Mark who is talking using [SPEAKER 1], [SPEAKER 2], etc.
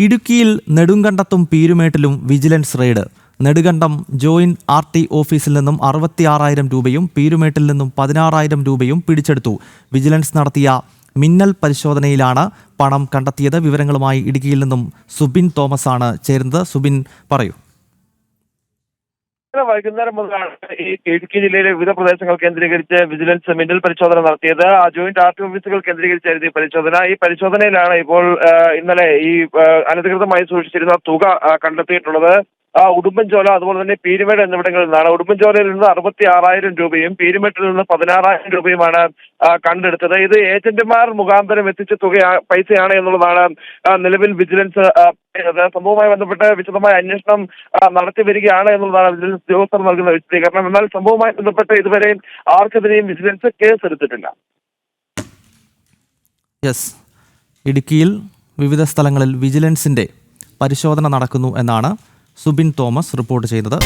[SPEAKER 1] ഇടുക്കിയിൽ നെടുങ്കണ്ടത്തും പീരുമേട്ടിലും vigilance raid. Nedunkandam joint R T ഓഫീസിൽ നിന്നും അറുപത്തിയാറായിരം രൂപയും പീരുമേട്ടിൽ നിന്നും പതിനാറായിരം രൂപയും പിടിച്ചെടുത്തു. വിജിലൻസ് നടത്തിയ മിന്നൽ പരിശോധനയിലാണ് പണം കണ്ടെത്തിയത്. വിവരങ്ങളുമായി ഇടുക്കിയിൽ നിന്നും സുബിൻ തോമസ് ആണ് ചേരുന്നത്. സുബിൻ പറയൂ.
[SPEAKER 2] ഇന്നലെ വൈകുന്നേരം മുതലാണ് ഈ ഇടുക്കി ജില്ലയിലെ വിവിധ പ്രദേശങ്ങൾ കേന്ദ്രീകരിച്ച് വിജിലൻസ് മിന്നൽ പരിശോധന നടത്തിയത്. ജോയിന്റ് ആർ ടി ഓഫീസുകൾ കേന്ദ്രീകരിച്ചായിരുന്നു ഈ പരിശോധന. ഈ പരിശോധനയിലാണ് ഇപ്പോൾ ഇന്നലെ ഈ അനധികൃതമായി സൂക്ഷിച്ചിരുന്ന തുക കണ്ടെത്തിയിട്ടുള്ളത്. ഉടുമ്പൻചോല അതുപോലെ തന്നെ പീരുമേട് എന്നിവിടങ്ങളിൽ നിന്നാണ്. ഉടുമ്പൻചോലയിൽ നിന്ന് അറുപത്തി ആറായിരം രൂപയും പീരുമേട്ടിൽ നിന്ന് പതിനാറായിരം രൂപയുമാണ് കണ്ടെടുത്തത്. ഇത് ഏജന്റുമാർ മുഖാന്തരം എത്തിച്ച തുക പൈസയാണ് എന്നുള്ളതാണ് നിലവിൽ വിജിലൻസ് സംഭവവുമായി ബന്ധപ്പെട്ട് വിശദമായ അന്വേഷണം നടത്തി വരികയാണ് എന്നുള്ളതാണ് വിജിലൻസ് ഉദ്യോഗസ്ഥർ നൽകുന്ന വിശദീകരണം. എന്നാൽ സംഭവവുമായി ബന്ധപ്പെട്ട് ഇതുവരെ ആർക്കെതിരെയും വിജിലൻസ് കേസ് എടുത്തിട്ടില്ല
[SPEAKER 1] യെസ് ഇടുക്കിയിൽ വിവിധ സ്ഥലങ്ങളിൽ വിജിലൻസിന്റെ പരിശോധന നടക്കുന്നു എന്നാണ് സുബിൻ തോമസ് റിപ്പോർട്ട് ചെയ്തത്